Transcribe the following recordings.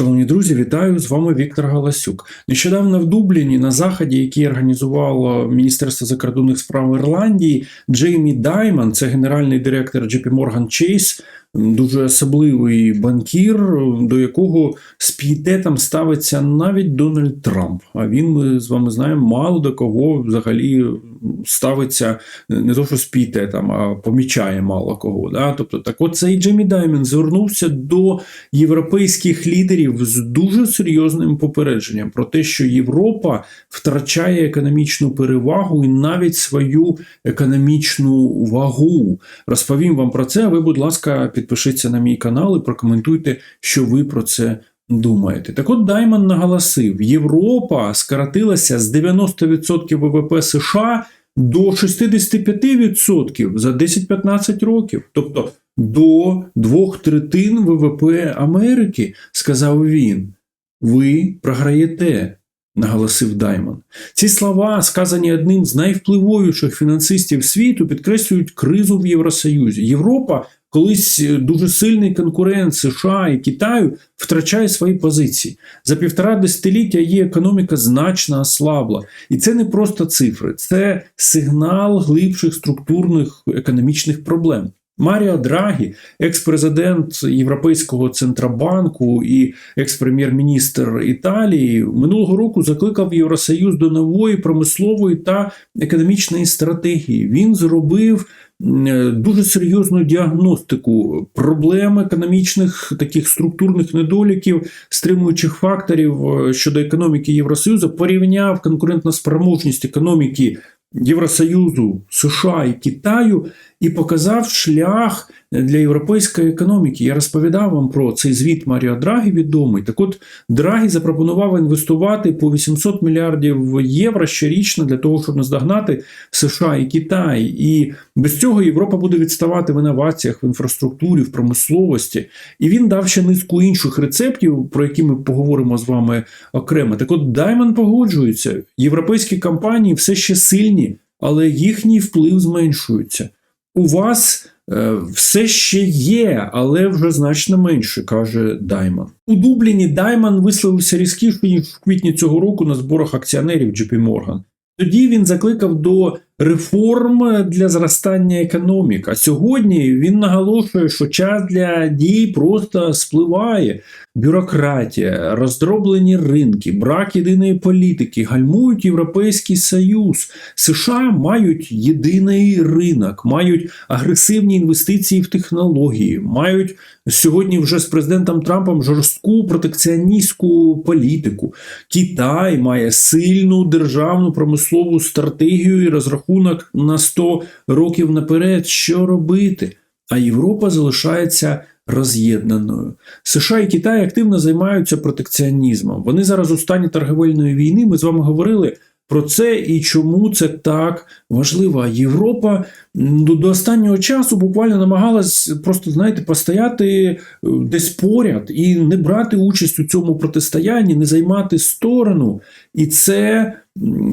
Шановні друзі, вітаю з вами Віктор Галасюк. Нещодавно в Дубліні на заході, який організувало Міністерство закордонних справ Ірландії, Джеймі Дайман, це генеральний директор JP Morgan Chase, дуже особливий банкір, до якого з пієтетом ставиться навіть Дональд Трамп. А він ми з вами знаємо, мало до кого взагалі ставиться не то, що з пієтетом, а помічає мало кого. Да? Тобто, так от цей Джеймі Дайман звернувся до європейських лідерів з дуже серйозним попередженням про те, що Європа втрачає економічну перевагу і навіть свою економічну вагу. Розповім вам про це. а Ви, будь ласка, підпишіться на мій канал і прокоментуйте, що ви про це думаєте. Так от Даймон наголосив: Європа скоротилася з 90% ВВП США до 65% за 10-15 років. Тобто до двох третин ВВП Америки, сказав він. Ви програєте. Наголосив Даймон. Ці слова, сказані одним з найвпливовіших фінансистів світу, підкреслюють кризу в Євросоюзі. Європа, колись дуже сильний конкурент США і Китаю, втрачає свої позиції. За півтора десятиліття її економіка значно ослабла. І це не просто цифри, це сигнал глибших структурних економічних проблем. Маріо Драгі, екс-президент Європейського центробанку і екс-прем'єр-міністр Італії, минулого року закликав Євросоюз до нової промислової та економічної стратегії. Він зробив дуже серйозну діагностику проблем економічних таких структурних недоліків, стримуючих факторів щодо економіки Євросоюзу, порівняв конкурентну спроможність економіки. Євросоюзу, США і Китаю і показав шлях для європейської економіки. Я розповідав вам про цей звіт Маріо Драгі відомий. Так от Драгі запропонував інвестувати по 800 мільярдів євро щорічно для того, щоб наздогнати США і Китай. І без цього Європа буде відставати в інноваціях, в інфраструктурі, в промисловості. І він дав ще низку інших рецептів, про які ми поговоримо з вами окремо. Так от Даймон погоджується, європейські компанії все ще сильні, але їхній вплив зменшується. У вас е, все ще є, але вже значно менше, каже Даймон. У Дубліні Даймон висловився різкіше, ніж в квітні цього року на зборах акціонерів JP Morgan. Тоді він закликав до реформ для зростання економік. А сьогодні він наголошує, що час для дій просто спливає. Бюрократія, роздроблені ринки, брак єдиної політики, гальмують Європейський Союз. США мають єдиний ринок, мають агресивні інвестиції в технології, мають сьогодні вже з президентом Трампом жорстку протекціоністську політику. Китай має сильну державну промислову стратегію і розрахунок на 100 років наперед, що робити. А Європа залишається роз'єднаною. США і Китай активно займаються протекціонізмом. Вони зараз у стані торговельної війни. Ми з вами говорили про це і чому це так важливо. Європа до останнього часу буквально намагалась просто, знаєте, постояти е, десь поряд і не брати участь у цьому протистоянні, не займати сторону. І це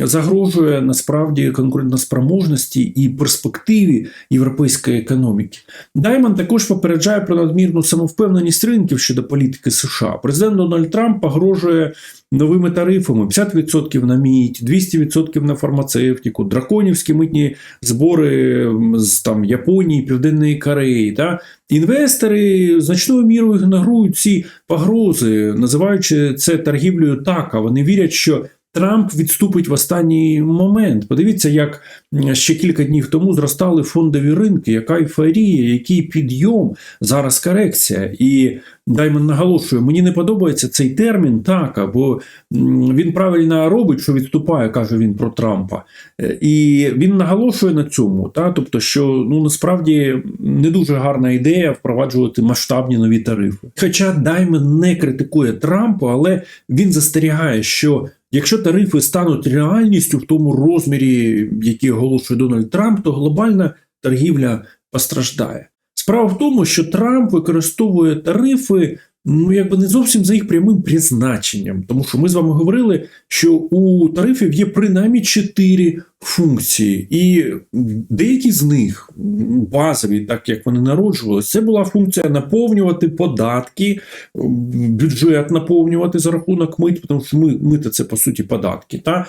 загрожує насправді конкурентоспроможності і перспективі європейської економіки. Даймон також попереджає про надмірну самовпевненість ринків щодо політики США. Президент Дональд Трамп погрожує новими тарифами: 50% на мідь, 200% на фармацевтику, драконівські митні збори з там Японії, Південної Кореї. Та? Інвестори значною мірою ігнорують ці погрози, називаючи це торгівлею так, а вони вірять, що. Трамп відступить в останній момент. Подивіться, як ще кілька днів тому зростали фондові ринки, яка ейфорія, який підйом, зараз корекція. І Даймон наголошує, мені не подобається цей термін так, або він правильно робить, що відступає, каже він про Трампа. І він наголошує на цьому, та, тобто, що ну насправді не дуже гарна ідея впроваджувати масштабні нові тарифи. Хоча Даймон не критикує Трампа, але він застерігає, що. Якщо тарифи стануть реальністю в тому розмірі, який оголошує Дональд Трамп, то глобальна торгівля постраждає. Справа в тому, що Трамп використовує тарифи ну якби не зовсім за їх прямим призначенням, тому що ми з вами говорили, що у тарифів є принаймні чотири функції, і деякі з них базові, так як вони народжувалися, це була функція наповнювати податки, бюджет наповнювати за рахунок мит, тому що ми, мита це по суті податки. Та?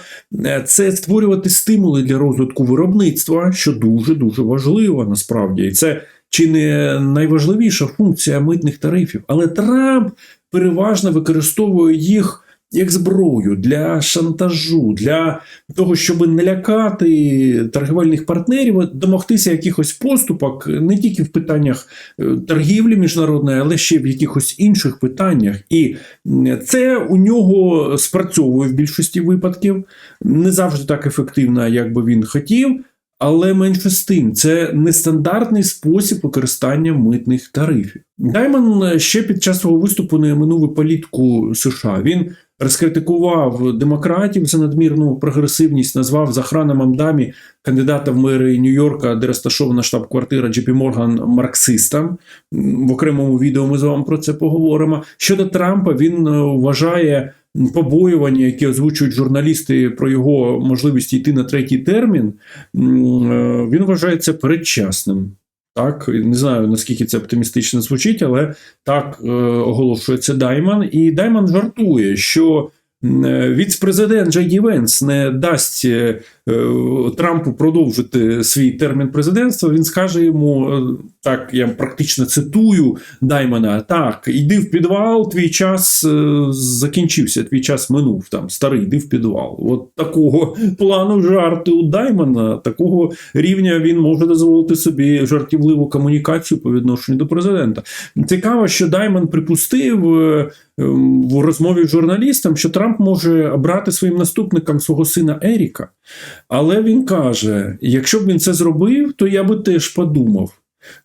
Це створювати стимули для розвитку виробництва, що дуже дуже важливо насправді, і це чи не найважливіша функція митних тарифів, але Трамп переважно використовує їх як зброю для шантажу, для того, щоб налякати торгівельних партнерів, домогтися якихось поступок не тільки в питаннях е, торгівлі міжнародної, але ще в якихось інших питаннях. І це у нього спрацьовує в більшості випадків, не завжди так ефективно, як би він хотів. Але менше з тим, це нестандартний спосіб використання митних тарифів. Даймон ще під час свого виступу не минув політику США. Він розкритикував демократів за надмірну прогресивність, назвав Захраном Амдамі, кандидата в мери Нью-Йорка, де розташована штаб-квартира Джепі Морган марксистам. В окремому відео ми з вами про це поговоримо. Щодо Трампа, він вважає побоювання, які озвучують журналісти про його можливість йти на третій термін, він вважається передчасним. Так, не знаю наскільки це оптимістично звучить, але так е, оголошується Дайман. І Дайман жартує, що віцпрезидент Джей Ді Венс не дасть е, Трампу продовжити свій термін президентства. Він скаже йому е, так, я практично цитую Даймана: так, йди в підвал, твій час е, закінчився, твій час минув там. Старий, йди в підвал. От такого плану жарти у Даймана, такого рівня він може дозволити собі жартівливу комунікацію по відношенню до президента. Цікаво, що Дайман припустив. В розмові з журналістам, що Трамп може обрати своїм наступником свого сина Еріка. Але він каже: якщо б він це зробив, то я би теж подумав.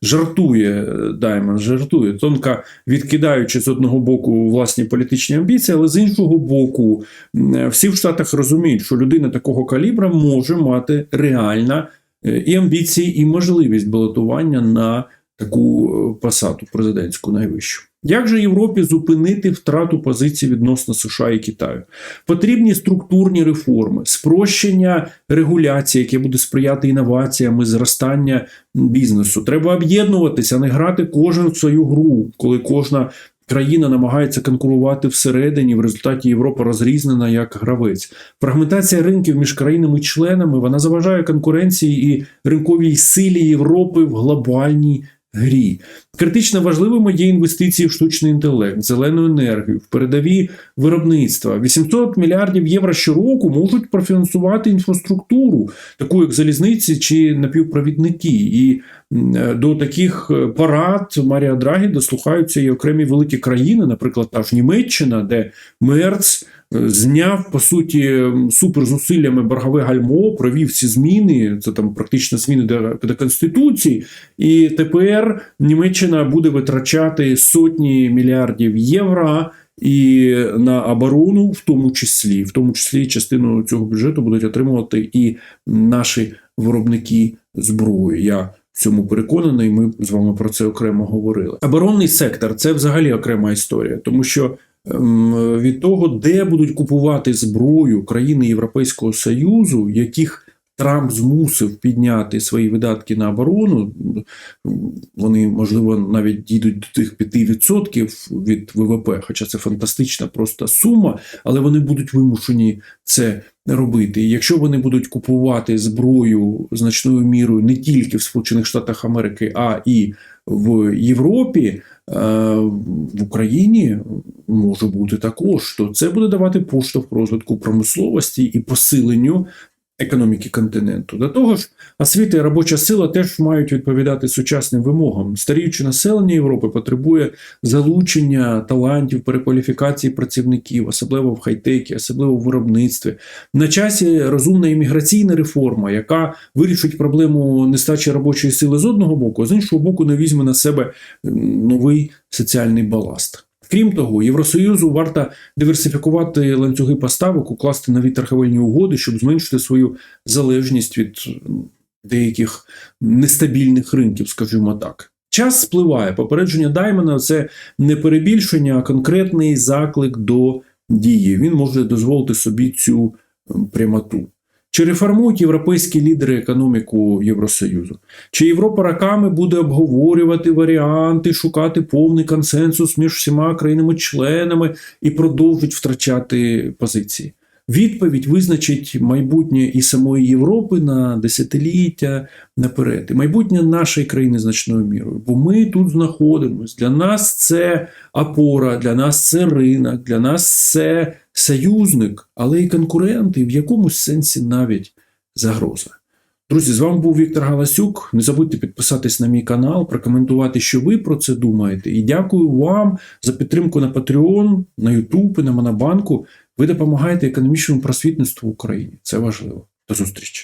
Жартує Даймон, жартує, тонко відкидаючи з одного боку власні політичні амбіції, але з іншого боку, всі в Штатах розуміють, що людина такого калібра може мати реальна е, і амбіції, і можливість балотування на таку е, посаду президентську найвищу. Як же Європі зупинити втрату позицій відносно США і Китаю? Потрібні структурні реформи, спрощення регуляції, яке буде сприяти інноваціям і зростання бізнесу. Треба об'єднуватися, не грати кожен в свою гру, коли кожна. Країна намагається конкурувати всередині, в результаті Європа розрізнена як гравець. Фрагментація ринків між країнами-членами вона заважає конкуренції і ринковій силі Європи в глобальній грі. Критично важливими є інвестиції в штучний інтелект, зелену енергію, в передові виробництва. 800 мільярдів євро щороку можуть профінансувати інфраструктуру, таку як залізниці чи напівпровідники. І до таких е, парад Марія Драгі дослухаються і окремі великі країни, наприклад, та ж Німеччина, де Мерц зняв по суті суперзусиллями боргове гальмо, провів ці зміни. Це там практично зміни до, до конституції, і тепер Німеччина буде витрачати сотні мільярдів євро. І на оборону, в тому числі, в тому числі частину цього бюджету будуть отримувати і наші виробники зброї. Я в цьому переконаний. Ми з вами про це окремо говорили. Оборонний сектор це взагалі окрема історія, тому що від того, де будуть купувати зброю країни Європейського Союзу, яких Трамп змусив підняти свої видатки на оборону, вони, можливо, навіть дійдуть до тих 5% від ВВП, хоча це фантастична просто сума, але вони будуть вимушені це робити. І якщо вони будуть купувати зброю значною мірою не тільки в Сполучених Штатах Америки, а і в Європі, в Україні може бути також, то це буде давати поштовх розвитку промисловості і посиленню економіки континенту. До того ж, освіта і робоча сила теж мають відповідати сучасним вимогам. Старіюче населення Європи потребує залучення талантів, перекваліфікації працівників, особливо в хай-текі, особливо в виробництві. На часі розумна імміграційна реформа, яка вирішить проблему нестачі робочої сили з одного боку, а з іншого боку, не візьме на себе новий соціальний баласт. Крім того, Євросоюзу варто диверсифікувати ланцюги поставок, укласти нові торговельні угоди, щоб зменшити свою залежність від деяких нестабільних ринків, скажімо так. Час спливає. Попередження Даймона це не перебільшення, а конкретний заклик до дії. Він може дозволити собі цю прямоту. Чи реформують європейські лідери економіку Євросоюзу? Чи Європа роками буде обговорювати варіанти, шукати повний консенсус між всіма країнами-членами і продовжить втрачати позиції? Відповідь визначить майбутнє і самої Європи на десятиліття наперед, і майбутнє нашої країни значною мірою. Бо ми тут знаходимося. Для нас це опора, для нас це ринок, для нас це союзник, але і конкурент, і в якомусь сенсі навіть загроза. Друзі, з вами був Віктор Галасюк. Не забудьте підписатись на мій канал, прокоментувати, що ви про це думаєте. І дякую вам за підтримку на Patreon, на YouTube на Монобанку. Ви допомагаєте економічному просвітництву в Україні. Це важливо. До зустрічі.